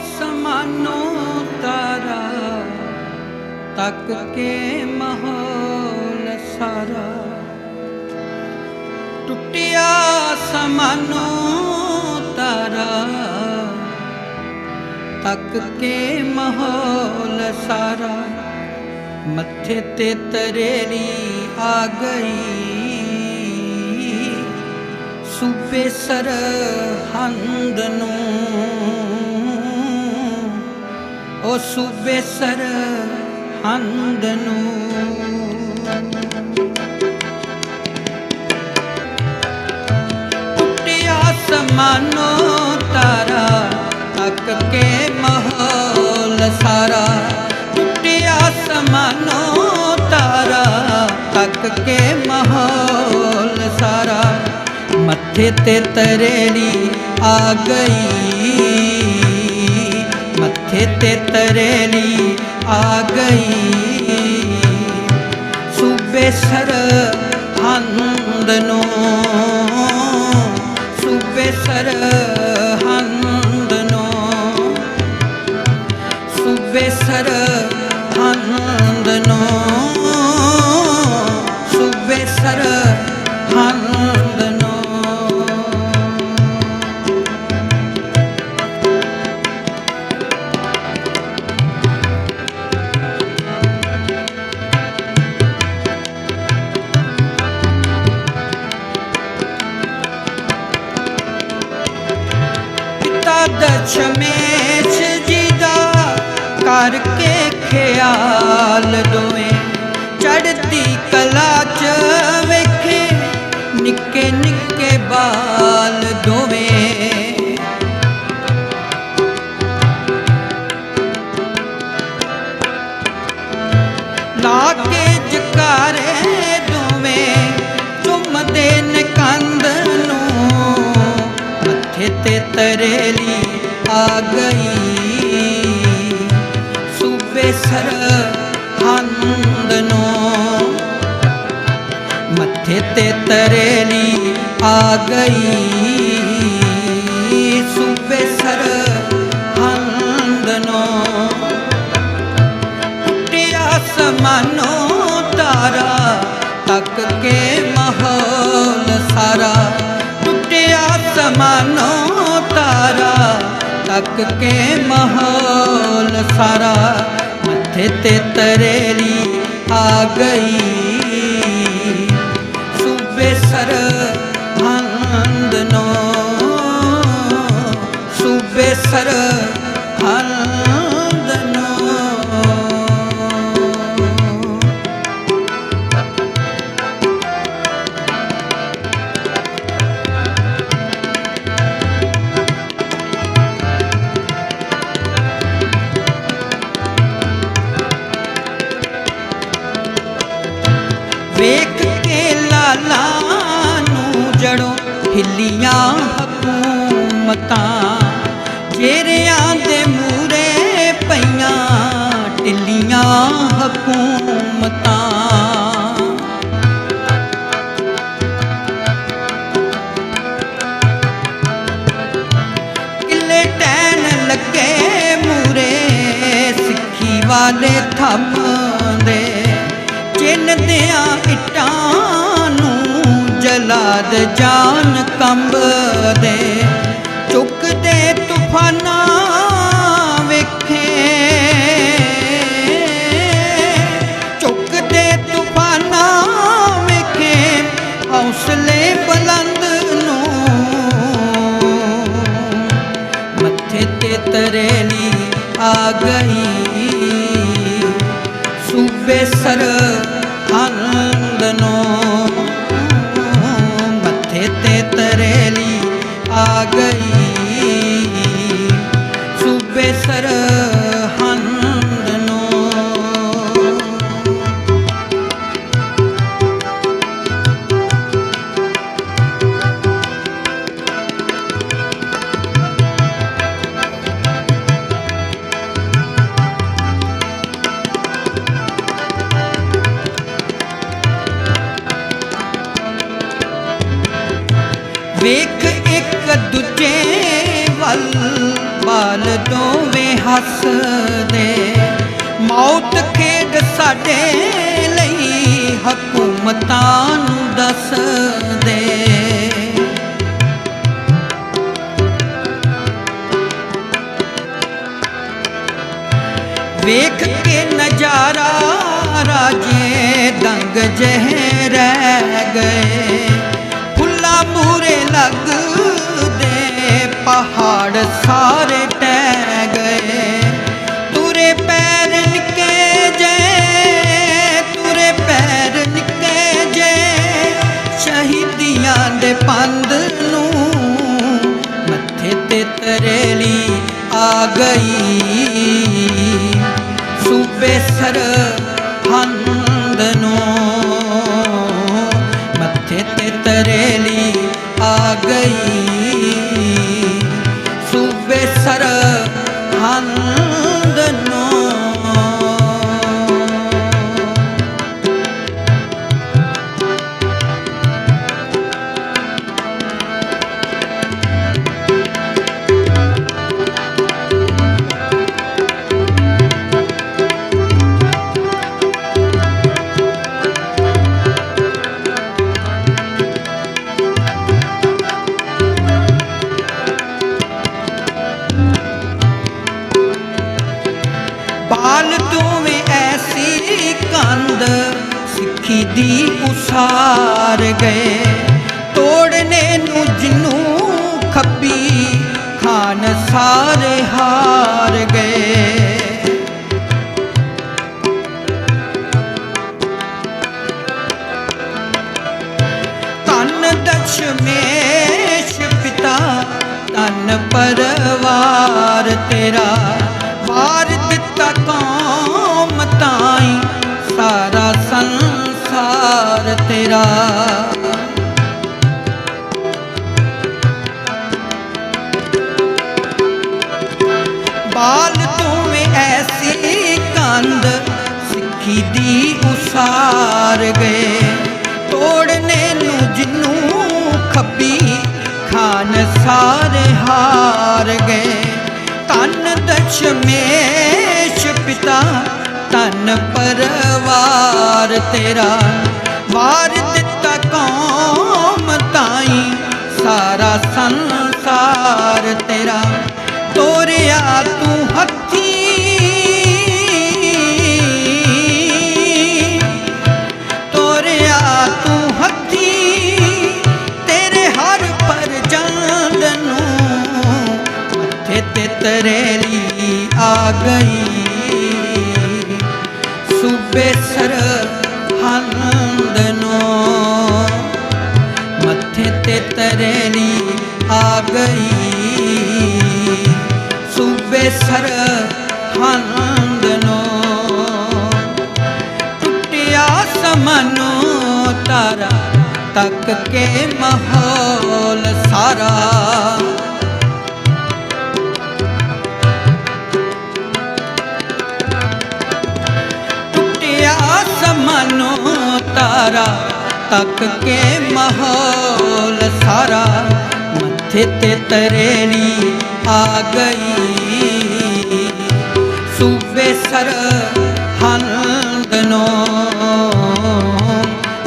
ਸਮਾਨੋ ਤਾਰਾ ਤੱਕ ਕੇ ਮਹੌਲ ਸਾਰਾ ਟੁੱਟਿਆ ਸਮਾਨੋ ਤਾਰਾ ਤੱਕ ਕੇ ਮਹੌਲ ਸਾਰਾ ਮੱਥੇ ਤੇ ਤਰੇਰੀ ਆ ਗਈ ਸੂਬੇ ਸਰਹੰਦ ਨੂੰ ਉਹ ਸੂਬੇ ਸਰ ਹੰਦ ਨੂੰ। ਟੁੱਟਿਆ ਸਮਾਨੋ ਤਾਰਾ ਤੱਕ ਕੇ ਮਹੌਲ ਸਾਰਾ। ਟੁੱਟਿਆ ਸਮਾਨੋ ਤਾਰਾ ਤੱਕ ਕੇ ਮਹੌਲ ਸਾਰਾ। ਮੱਥੇ ਤੇ ਤਰੇੜੀ ਆ ਗਈ। ਮੱਥੇ ਤਰੇਲੀ ਆ ਗਈ। ਸੂਬੇ ਸਰਹੰਦ ਨੂੰ ਸੂਬੇ ਸਰਹੰਦ ਨੂੰ ਸੂਬੇ ਸਰਹੰਦ ਦਸ਼ਮੇਸ਼ ਜੀ ਦਾ ਕਰਕੇ ਖਿਆਲ ਦੋਵੇਂ। ਚੜ੍ਹਦੀ ਕਲਾ ਚ ਵੇਖੇ ਨਿੱਕੇ ਨਿੱਕੇ ਬਾਲ ਦੋਵੇਂ। ਲਾ ਕੇ ਜਕਾਰੇ ਦੋਵੇਂ, ਚੁੰਮਦੇ ਨੇ ਕੰਧ ਨੂੰ, ਮੱਥੇ ਤੇ ਤਰੇਲੀ ਆ ਗਈ। ਸੂਬੇ ਸਰਹੰਦ ਨੂੰ ਮੱਥੇ ਤੇ ਤਰੇਲੀ ਆ ਗਈ। ਸੂਬੇ ਸਰ ਹੰਦ ਨੂੰ ਟੁੱਟਿਆ ਸਮਾਨੋ ਤਾਰਾ ਤੱਕ ਕੇ ਤੱਕ ਕੇ ਮਾਹੌਲ ਸਾਰਾ ਮੱਥੇ ਤੇ ਤਰੇਲੀ ਆ ਗਈ। ਸੂਬੇ ਸਰਹੰਦ ਨੂੰ ਸੂਬੇ ਸਰ ਜੜੋਂ ਹਿੱਲੀਆਂ ਹਕੂਮਤਾਂ ਜੇਰਿਆਂ ਦੇ ਮੂਰੇ ਪਈਆਂ ਢਿੱਲੀਆਂ ਹਕੂਮਤਾਂ। ਕਿਲੇ ਟੈਨ ਲੱਗੇ ਮੂਰੇ ਸਿੱਖੀ ਵਾਲੇ ਥੰਮਦੇ ਜਲਾਦ ਜਾਨ ਕੰਬਦੇ ਦੂਜੇ ਵੱਲ ਬਾਲ ਦੋਵੇਂ ਹੱਸਦੇ। ਮੌਤ ਖੇਡ ਸਾਡੇ ਲਈ ਹਕੂਮਤਾਂ ਨੂੰ ਦੱਸਦੇ। ਵੇਖ ਕੇ ਨਜ਼ਾਰਾ ਰਾਜੇ ਦੰਗ ਜਹਿ ਰਹਿ ਗਏ। ਫੁੱਲਾ ਮੂਰੇ ਲੱਗ ਪਹਾੜ ਸਾਰੇ ਟਹਿ ਗਏ। ਤੁਰੇ ਪੈਰ ਨਿੱਕੇ ਜੇ ਤੁਰੇ ਪੈਰ ਨਿੱਕੇ ਜੇ ਸ਼ਹੀਦੀਆਂ ਦੇ ਪੰਧ ਨੂੰ ਮੱਥੇ ਤੇ ਤਰੇਲੀ ਆ ਗਈ। ਸੂਬੇ ਸਰ ਹੰਦ ਨੂੰ ਮੱਥੇ ਤੇ ਤਰੇਲੀ ਆ ਗਈ। ਸਿੱਖੀ ਦੀ ਉਸਾਰ ਗਏ। ਤੋੜਨੇ ਨੂੰ ਜਿਨੂੰ ਖੱਬੀ ਖਾਨ ਸਾਰੇ ਹਾਰ ਗਏ। ਤਨ ਦਸ਼ਮੇਸ਼ ਪਿਤਾ ਤਨ ਪਰਵਾਰ ਤੇਰਾ। ਵਾਰ ਦਿੱਤਾ ਕੌਮ ਤਾਈ ਸੰਸਾਰ ਤੇਰਾ। ਬਾਲ ਤੂੰ ਐਸੀ ਕੰਧ ਸਿੱਖੀ ਦੀ ਉਸਾਰ ਗਏ। ਤੋੜਨੇ ਨੂੰ ਜਿਨੂੰ ਖੱਬੀ ਖਾਨ ਸਾਰੇ ਹਾਰ ਗਏ। ਤਨ ਦਸ਼ਮੇਸ਼ ਪਿਤਾ ਤਨ ਪਰਵਾਰ ਤੇਰਾ। ਵਾਰ ਦਿੱਤਾ ਕੌਮ ਤਾਈ ਸਾਰਾ ਸੰਸਾਰ ਤੇਰਾ ਤੋਰਿਆ ਤੂੰ ਹੱਥ ਤੇ ਆ ਗਈ। ਸੂਬੇ ਸਰ ਹੰਦ ਨੂੰ ਟੁੱਟਿਆ ਸਮਨੋ ਤਾਰਾ ਤੱਕ ਕੇ ਮਾਹੌਲ ਸਾਰਾ। ਟੁੱਟਿਆ ਸਮਨੋ ਤਾਰਾ ਤੱਕ ਕੇ ਮਾਹੌਲ ਸਾਰਾ ਮੱਥੇ ਤੇ ਤਰੇਲੀ ਆ ਗਈ। ਸੂਬੇ ਸਰ ਹੰਦ ਨੂੰ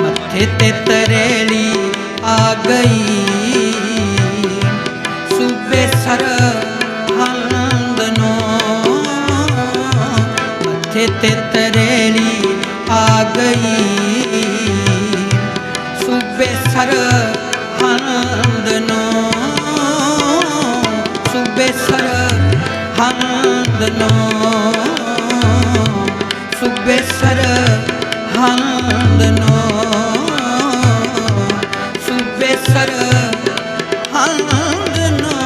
ਮੱਥੇ ਤੇ ਤਰੇਲੀ ਆ ਗਈ। ਸੂਬੇ ਸਰ ਹੰਦ ਨੂੰ ਮੱਥੇ ਤੇ ਤਰੇਲੀ ਆ ਗਈ। ਸਰ ਹੰਦ ਨੂੰ, ਸੂਬੇ ਸਰ ਹੰਦ ਨੂੰ, ਸੂਬੇ ਸਰ ਹੰਦ ਨੂੰ, ਸੂਬੇ ਸਰ ਹੰਦ ਨੂੰ।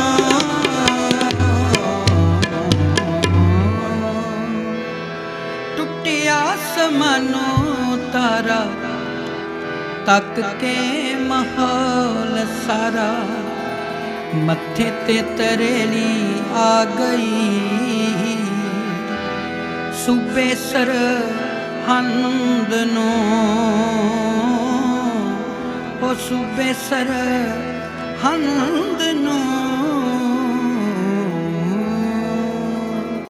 ਟੁੱਟਿਆ ਸਮਨੋ ਤਾਰਾ ਤੱਕ ਕੇ ਮਾਹੌਲ ਸਾਰਾ ਮੱਥੇ ਤੇ ਤਰੇਲੀ ਆ ਗਈ। ਸੂਬੇ ਸਰ ਹੰਦ ਨੂੰ ਉਹ ਸੂਬੇ ਸਰ ਹੰਦ ਨੂੰ।